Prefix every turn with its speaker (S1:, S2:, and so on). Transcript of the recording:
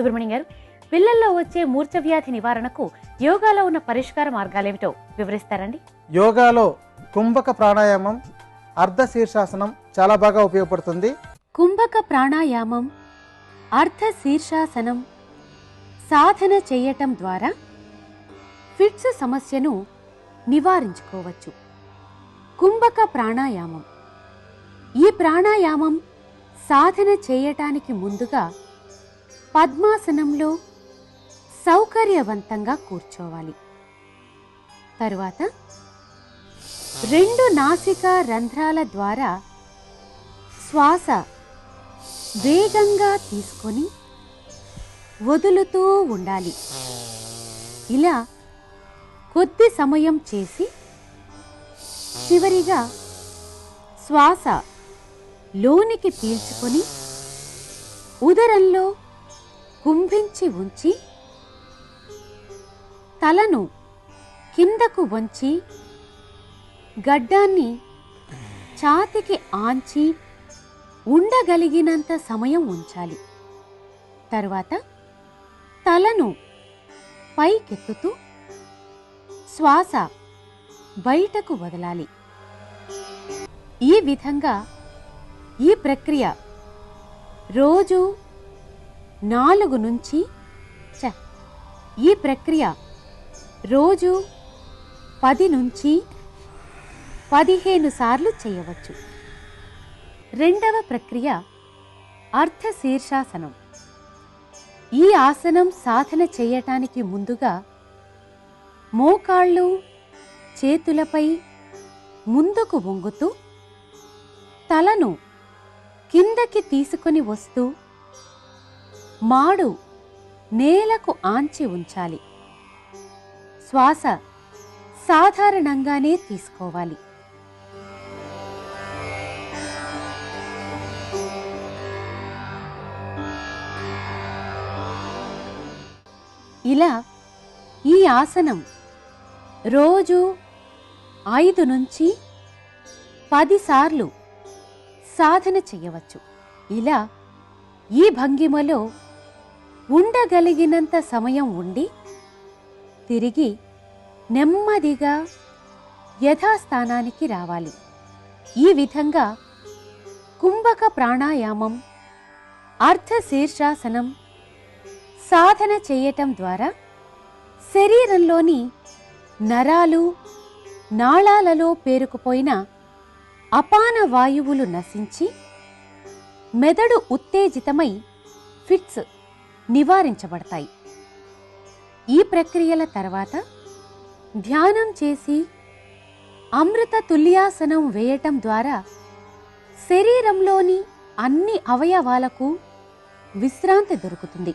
S1: సుబ్రహ్మణ్యం గారు పిల్లల్లో వచ్చే మూర్ఛ వ్యాధి నివారణకు యోగాలో ఉన్న పరిష్కార మార్గాలేమిటో వివరిస్తారండి.
S2: యోగాలో కుంభక ప్రాణాయామం అర్ధ శీర్షాసనం చాలా బాగా ఉపయోగపడుతుంది.
S1: కుంభక ప్రాణాయామం అర్ధ శీర్షాసనం సాధన చేయటం ద్వారా ఫిట్స్ సమస్యను నివారించుకోవచ్చు. కుంభక ప్రాణాయామం. ఈ ప్రాణాయామం సాధన చేయటానికి ముందుగా పద్మాసనంలో సౌకర్యవంతంగా కూర్చోవాలి. తరువాత రెండు నాసిక రంధ్రాల ద్వారా శ్వాస వేగంగా తీసుకొని వదులుతూ ఉండాలి. ఇలా కొద్ది సమయం చేసి చివరిగా శ్వాస లోనికి పీల్చుకొని ఉదరంలో కుంభించి ఉంచి తలను కిందకు వంచి గడ్డాన్ని ఛాతికి ఆంచి ఉండగలిగినంత సమయం ఉంచాలి. తరువాత తలను పైకెత్తుతూ శ్వాస బయటకు వదలాలి. ఈ విధంగా ఈ ప్రక్రియ రోజు నాలుగు నుంచి చ ఈ ప్రక్రియ రోజు పది నుంచి పదిహేను సార్లు చేయవచ్చు. రెండవ ప్రక్రియ అర్థ శీర్షాసనం ఈ ఆసనం సాధన చేయటానికి ముందుగా మోకాళ్ళు చేతులపై ముందుకు వంగుతూ తలను కిందకి తీసుకొని వస్తూ మాడు నేలకు ఆంచి ఉంచాలి. శ్వాస సాధారణంగానే తీసుకోవాలి. ఇలా ఈ ఆసనం రోజు ఐదు నుంచి పదిసార్లు సాధన చేయవచ్చు. ఇలా ఈ భంగిమలో ఉండగలిగినంత సమయం ఉండి తిరిగి నెమ్మదిగా యథాస్థానానికి రావాలి. ఈ విధంగా కుంభక ప్రాణాయామం అర్ధశీర్షాసనం సాధన చేయటం ద్వారా శరీరంలోని నరాలు నాళాలలో పేరుకుపోయిన అపాన వాయువులు నశించి మెదడు ఉత్తేజితమై ఫిట్స్ నివారించబడతాయి. ఈ ప్రక్రియల తర్వాత ధ్యానం చేసి అమృత తుల్యాసనం వేయటం ద్వారా శరీరంలోని అన్ని అవయవాలకు విశ్రాంతి దొరుకుతుంది.